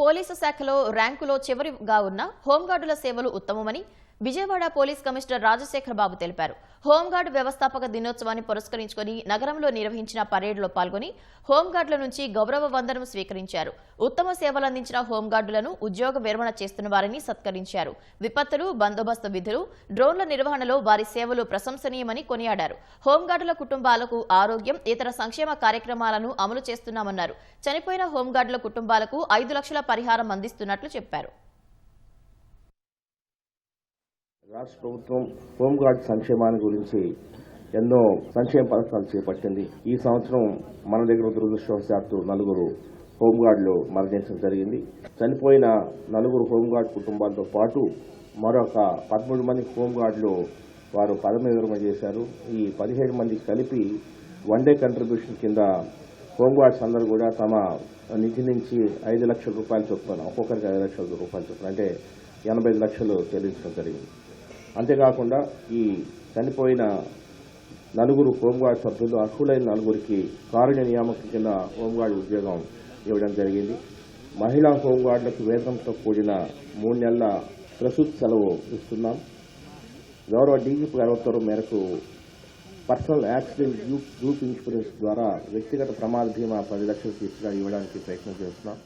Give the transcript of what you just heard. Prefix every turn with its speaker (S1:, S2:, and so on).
S1: Police శాఖలో ర్యాంకులో చివరిగా ఉన్న హోంగార్డుల సేవలు ఉత్తమమని విజయవాడ పోలీస్ కమిషనర్ రాజశేఖర్ బాబు తెలిపారు. హోంగార్డు వ్యవస్థాపక దినోత్సవాన్ని పురస్కరించుకొని నగరంలో నిర్వహించిన పరేడ్లో పాల్గొని హోంగార్డుల నుంచి గౌరవ వందనం స్వీకరించారు. ఉత్తమ సేవలందించిన హోంగార్డులను ఉద్యోగ విరమణ చేస్తున్న వారిని సత్కరించారు. విపత్తులు బందోబస్తు విధులు డ్రోన్ల నిర్వహణలో వారి సేవలు ప్రశంసనీయమని కొనియాడారు. హోంగార్డుల కుటుంబాలకు ఆరోగ్యం ఇతర సంక్షేమ కార్యక్రమాలను అమలు చేస్తున్నామన్నారు. చనిపోయిన హోంగార్డుల కుటుంబాలకు ఐదు లక్షల పరిహారం అందిస్తున్నట్లు చెప్పారు.
S2: రాష్ట్ర ప్రభుత్వం హోంగార్డ్ సంక్షేమాన్ని గురించి ఎన్నో సంక్షేమ పథకాలు చేపట్టింది. ఈ సంవత్సరం మన దగ్గర దురదృష్టవశాత్తు నలుగురు హోంగార్డులు మరణించడం జరిగింది. చనిపోయిన నలుగురు హోంగార్డ్ కుటుంబాలతో పాటు మరొక పదమూడు మంది హోంగార్డులు వారు పదవి విరమణ చేశారు. ఈ పదిహేడు మంది కలిపి వన్ డే కంట్రిబ్యూషన్ కింద హోంగార్డ్స్ అందరూ కూడా తమ నిధి నుంచి ఐదు లక్షల రూపాయలు చొప్పున ఒక్కొక్కరికి ఐదు లక్షల రూపాయలు చొప్పున అంటే ఎనభై ఐదు లక్షలు చెల్లించడం జరిగింది. అంతేకాకుండా ఈ చనిపోయిన నలుగురు హోంగార్డ్ సభ్యులు అర్హులైన నలుగురికి కారుణ్య నియామకం కింద హోంగార్డ్ ఉద్యోగం ఇవ్వడం జరిగింది. మహిళా హోంగార్డులకు వేతనంతో కూడిన మూడు నెలల ప్రసూతి సెలవు ఇస్తున్నాం. గౌరవ డీజీపీ గారి ఉత్తర్వు మేరకు personal accident group group insurance ద్వారా వ్యక్తిగత ప్రమాద బీమా పది లక్షలు తీసుకురా ఇవ్వడానికి ప్రయత్నం చేస్తున్నాం.